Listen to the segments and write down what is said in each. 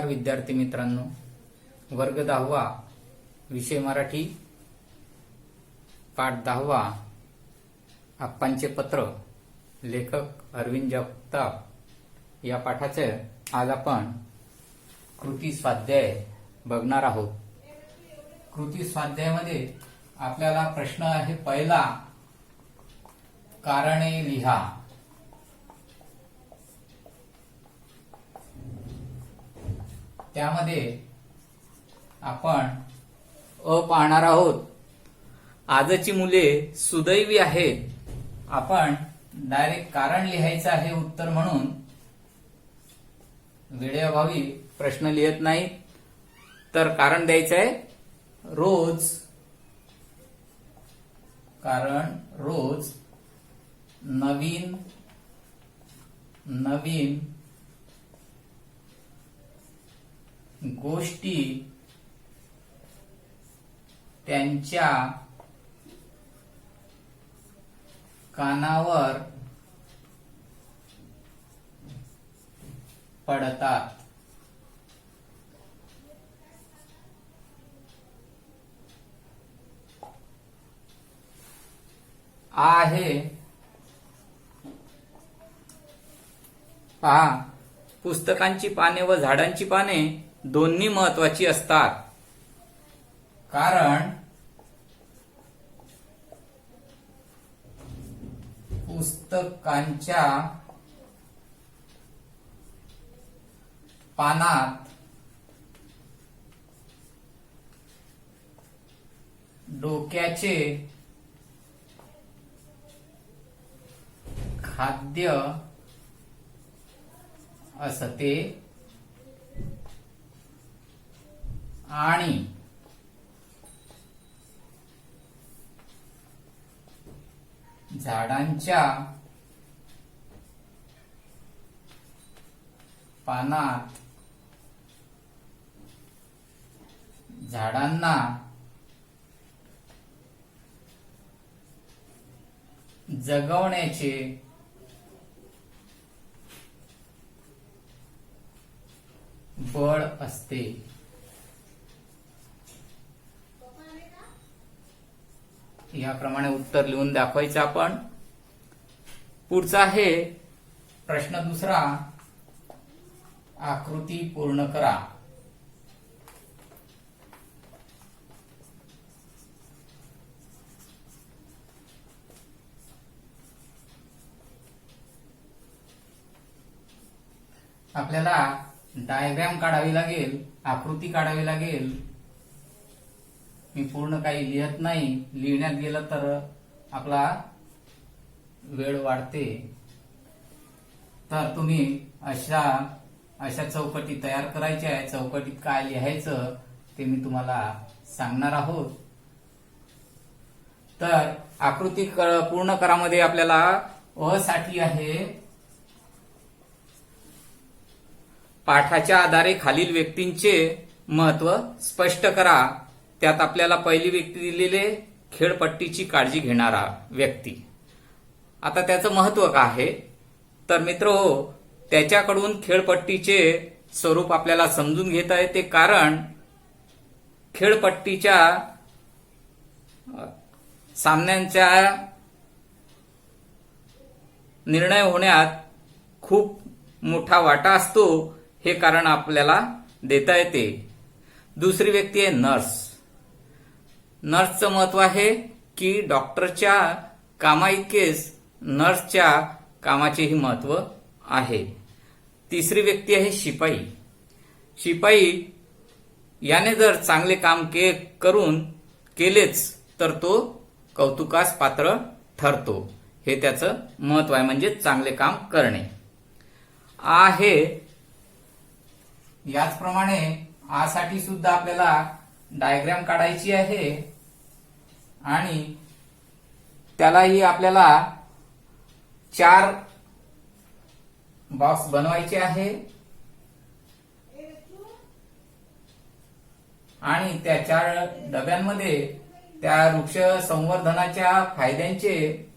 नमस्कार विद्यार्थी मित्रांनो. वर्ग दहावा विषय मराठी पाठ दहावा आप्पांचे पत्र लेखक अरविंद जगताप. या पाठाचे आज आपण कृती स्वाध्याय बघणार आहोत. कृती स्वाध्यायामध्ये आपल्याला प्रश्न आहे पहिला कारणे लिहा. त्यामध्ये आपण अ पाहणार आहोत. आजची मुले सुदैवी आहेत आपण डायरेक्ट कारण लिहायचं आहे उत्तर म्हणून. वेळेअभावी प्रश्न लिहित नाही. तर कारण द्यायचं आहे रोज. कारण रोज नवीन नवीन गोष्टी त्यांच्या कानावर पडतात. आहे. पहा पुस्तकांची पाने व झाडांची पाने दोन्ही महत्वाची असतात. कारण पुस्तकांच्या पानात डोक्याचे खाद्य असते. आणि झाडांच्या पानात झाडांना जगवण्याचे बळ असते. याप्रमाणे उत्तर लिहून दाखवायचं आपण. पुढचा आहे प्रश्न दुसरा आकृती पूर्ण करा. आपल्याला डायग्राम काढावी लागेल आकृती काढावी लागेल. मी पूर्ण काही लिहत नाही. लिहिण्यात गेलं तर आपला वेळ वाढते. तर तुम्ही अशा अशा चौकटी तयार करायच्या आहे. चौकटीत काय लिहायचं ते मी तुम्हाला सांगणार आहोत. तर आकृती क- पूर्ण करामध्ये आपल्याला अ साठी आहे. पाठाच्या आधारे खालील व्यक्तींचे महत्त्व स्पष्ट करा. त्यात आपल्याला पहिली व्यक्ती दिलेले खेळपट्टीची काळजी घेणारा व्यक्ती. आता त्याचं महत्त्व काय आहे? तर मित्र हो त्याच्याकडून खेळपट्टीचे स्वरूप आपल्याला समजून घेता येते कारण खेळपट्टीच्या सामन्यांच्या निर्णय होण्यात खूप मोठा वाटा असतो हे कारण आपल्याला देता येते. दुसरी व्यक्ती आहे नर्स. नर्सचं महत्त्व आहे की डॉक्टरच्या कामाइतकेच नर्सच्या कामाचेही महत्त्व आहे. तिसरी व्यक्ती आहे शिपाई. शिपाई याने जर चांगले काम के करून केलेच तर तो कौतुकास पात्र ठरतो. हे त्याचं महत्त्व आहे म्हणजे चांगले काम करणे. आहे. याचप्रमाणे आसाठी सुद्धा आपल्याला डायग्राम काढायची आहे. आणि त्यालाही आपल्याला चार बॉक्स बनवायचे आहे. आणि त्या चार डब्यांमध्ये त्या वृक्ष संवर्धनाच्या फायद्यांचे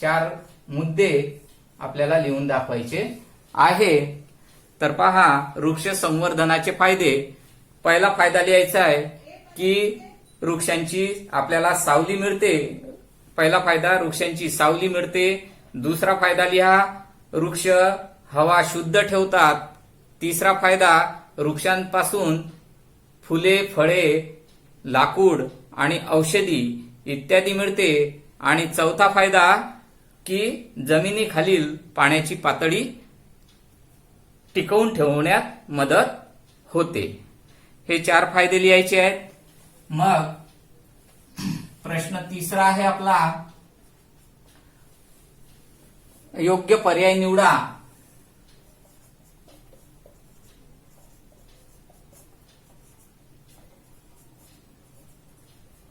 चार मुद्दे आपल्याला लिहून दाखवायचे आहे. तर पहा वृक्ष संवर्धनाचे फायदे. पहिला फायदा लिहायचा आहे की वृक्षांची आपल्याला सावली मिळते. पहिला फायदा वृक्षांची सावली मिळते. दुसरा फायदा लिहा वृक्ष हवा शुद्ध ठेवतात. तिसरा फायदा वृक्षांपासून फुले फळे लाकूड आणि औषधी इत्यादी मिळते. आणि चौथा फायदा की जमिनीखालील पाण्याची पातळी टिकवून ठेवण्यात मदत होते. हे चार फायदे लिहायचे आहेत. मग प्रश्न तिसरा आहे आपला. योग्य पर्याय निवडा.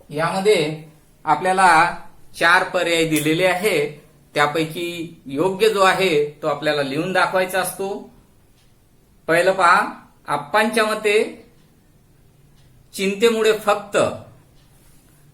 यामध्ये आपल्याला चार पर्याय दिलेले आहे. त्यापैकी योग्य जो आहे तो आपल्याला लिहून दाखवायचा असतो. पहिलं पहा आप्पांच्या मते चिंतेमुळे फक्त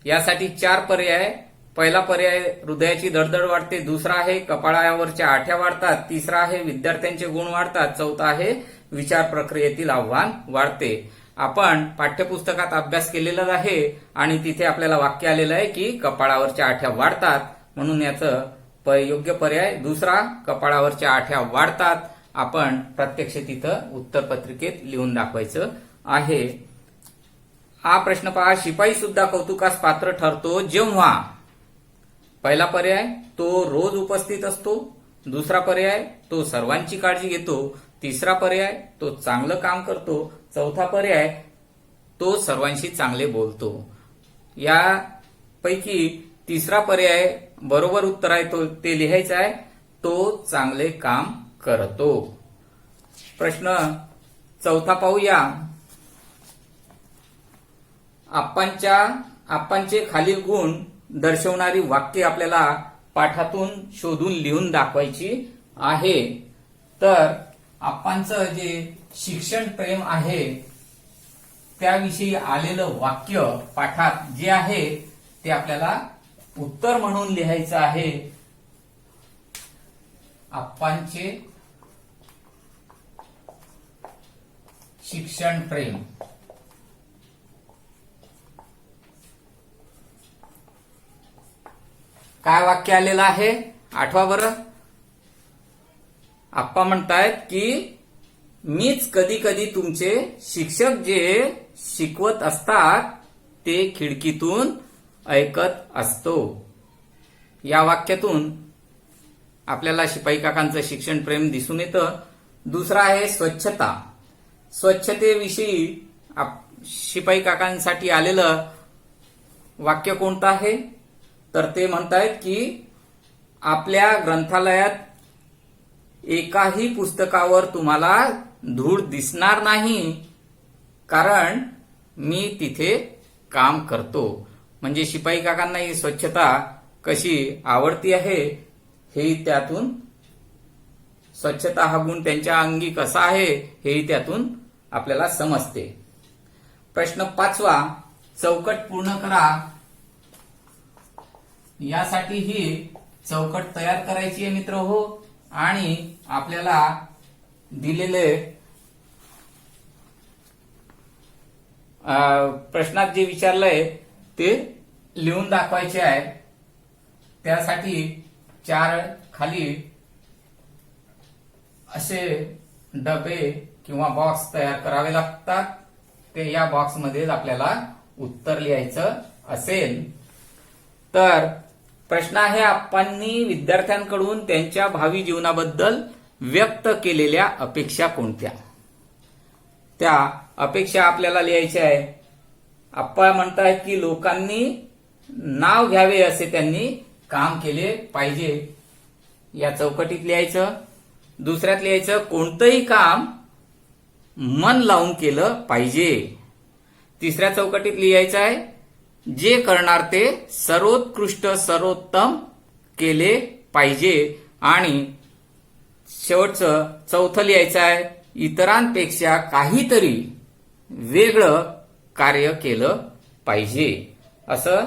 यासाठी चार पर्याय. पहिला पर्याय हृदयाची धडधड वाढते. दुसरा आहे कपाळावरच्या आठ्या वाढतात. तिसरा आहे विद्यार्थ्यांचे गुण वाढतात. चौथा आहे विचार प्रक्रियेतील आव्हान वाढते. आपण पाठ्यपुस्तकात अभ्यास केलेलाच आहे आणि तिथे आपल्याला वाक्य आलेलं आहे की कपाळावरच्या आठ्या वाढतात. म्हणून याचं प- योग्य पर्याय. दुसरा कपाळावरच्या आठ्या वाढतात. आपण प्रत्यक्ष तिथं उत्तरपत्रिकेत लिहून दाखवायचं आहे. हा प्रश्न पहा. शिपाई सुद्धा कौतुकास पात्र ठरतो जेव्हा पहिला पर्याय तो रोज उपस्थित असतो दुसरा पर्याय तो सर्वांची काळजी घेतो तिसरा पर्याय तो चांगलं काम करतो चौथा पर्याय तो सर्वांशी चांगले बोलतो. यापैकी तिसरा पर्याय बरोबर उत्तर आहे तो ते लिहायचं आहे तो चांगले काम करतो. प्रश्न चौथा पाहूया. आप्पांच्या आप्पांचे खालील गुण दर्शवणारी वाक्य आपल्याला पाठातून शोधून लिहून दाखवायची आहे. तर आप्पांचं जे शिक्षण प्रेम आहे त्याविषयी आलेलं वाक्य पाठात जे आहे ते आपल्याला उत्तर म्हणून लिहायचं आहे. आप्पांचे शिक्षण प्रेम. काय वाक्य आलेलं आहे? आठवा बरं. आप्पा म्हणतायत की मीच कधी कधी तुमचे शिक्षक जे शिकवत असतात ते खिडकीतून ऐकत असतो. या वाक्यातून आपल्याला शिपाई काकांचं शिक्षण प्रेम दिसून येतं. दुसरा आहे स्वच्छता. स्वच्छतेविषयी आप- शिपाई काकांसाठी आलेलं वाक्य कोणतं आहे? तर ते म्हणतायत की आपल्या ग्रंथालयात एकाही पुस्तकावर तुम्हाला धूळ दिसणार नाही कारण मी तिथे काम करतो. म्हणजे शिपाई काकांना ही स्वच्छता कशी आवडती आहे हे त्यातून स्वच्छता हा गुण त्यांच्या अंगी कसा आहे हेही त्यातून आपल्याला समजते. प्रश्न पाचवा चौकट पूर्ण करा यासाठी ही चौकट तयार करायची आहे मित्र हो. आणि आपल्याला दिलेले प्रश्नात जे विचारलंय ते लिहून दाखवायचे आहे. त्यासाठी चार खाली असे डबे किंवा बॉक्स तयार करावे लागतात. ते या बॉक्समध्ये आपल्याला उत्तर लिहायचं असेल. तर प्रश्न आहे आप्पांनी विद्यार्थ्यांकडून त्यांच्या भावी जीवनाबद्दल व्यक्त केलेल्या अपेक्षा कोणत्या? त्या अपेक्षा आपल्याला लिहायच्या आहे. आप्पा म्हणताय की लोकांनी नाव घ्यावे असे त्यांनी काम केले पाहिजे. या चौकटीत लिहायचं. दुसऱ्यात लिहायचं कोणतंही काम मन लावून केलं पाहिजे. तिसऱ्या चौकटीत लिहायचं आहे जे करणार ते सर्वोत्कृष्ट सर्वोत्तम केले पाहिजे. आणि शेवटचं चौथं लिहायचं आहे इतरांपेक्षा काहीतरी वेगळं कार्य केलं पाहिजे. असं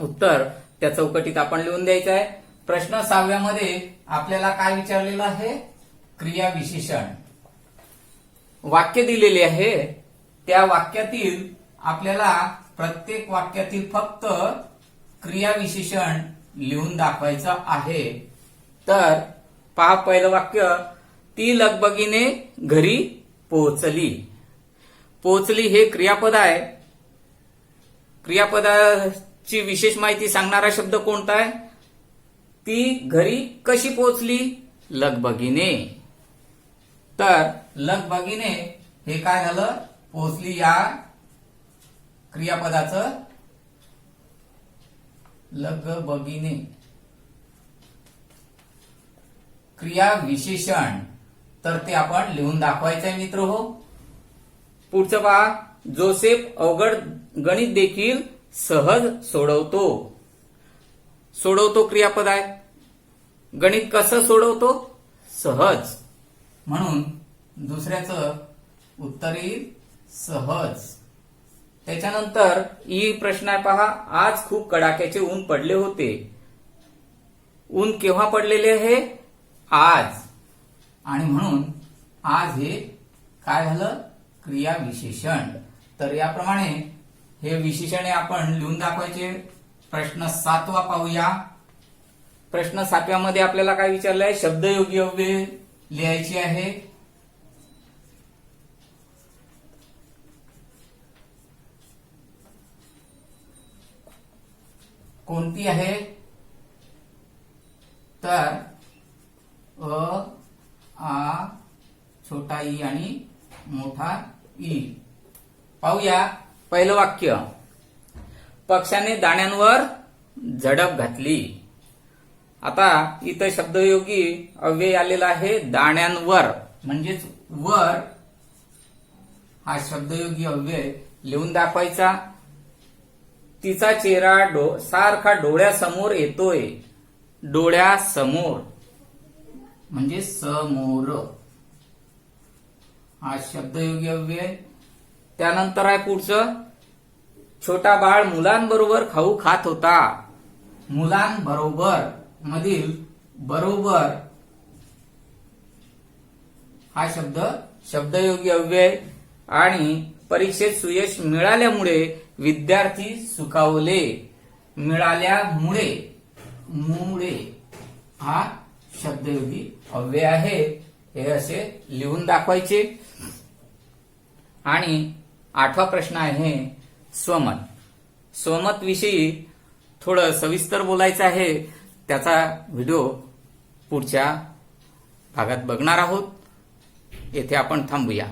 उत्तर त्या चौकटीत आपण लिहून द्यायचं आहे. प्रश्न सहाव्यामध्ये आपल्याला काय विचारलेलं आहे? क्रियाविशेषण वाक्य दिलेले आहे. त्या वाक्यातील आपल्याला प्रत्येक वाक्यातील फक्त क्रियाविशेषण लिहून दाखवायचं आहे. तर पहा पहिलं वाक्य ती लगबगीने घरी पोहोचली. पोहोचली हे क्रियापद आहे. क्रियापदाची विशेष माहिती सांगणारा शब्द कोणता आहे? ती घरी कशी पोहोचली? लगबगीने. तर लगबगीने हे काय झालं? पोहोचली या क्रियापदाचं लगबगीने क्रिया विशेषण. तर ते आपण लिहून दाखवायचंय मित्र हो. पुढचं पहा. जोसेफ अवघड गणित देखील सहज सोडवतो. सोडवतो क्रियापद आहे. गणित कसं सोडवतो? सहज. म्हणून दुसऱ्याचं उत्तर येईल सहज. त्याच्यानंतर ई प्रश्न आहे पहा आज खूप कडाक्याचे ऊन पडले होते. ऊन केव्हा पडलेले आहे? आज. आणि म्हणून आज हे काय झालं? क्रिया विशेषण. तर याप्रमाणे हे विशेषणे आपण लिहून दाखवायचे. प्रश्न सातवा पाहूया. प्रश्न सातव्यामध्ये आपल्याला काय विचारलंय? शब्दयोगी अव्यय लिहायची आहे. कोणती आहे? तर अ आ छोटा ई आणि मोठा ई. पाहूया पहिलं वाक्य. पक्षाने दाण्यांवर झडप घातली. आता इथं शब्दयोगी अव्यय आलेला आहे दाण्यांवर. म्हणजेच वर हा शब्दयोगी अव्यय लिहून दाखवायचा. तिचा चेहरा डो सारखा डोळ्यासमोर येतोय. डोळ्यासमोर. म्हणजे समोर. हा शब्द योग्य अव्यय त्यानंतर आहे पुढचं. छोटा बाळ मुलांबरोबर खाऊ खात होता. मुलांबरोबर. मधील बरोबर. हा शब्द शब्दयोगी अव्यय आणि परीक्षेत सुयश मिळाल्यामुळे विद्यार्थी सुखावले मिळाल्यामुळे मुळे हा शब्दयोगी अव्यय आहे. हे असे लिहून दाखवायचे. आणि आठवा प्रश्न आहे स्वमत. स्वमत विषयी थोडं सविस्तर बोलायचं आहे. त्याचा व्हिडिओ पुढच्या भागात बघणार आहोत. येथे आपण थांबूया.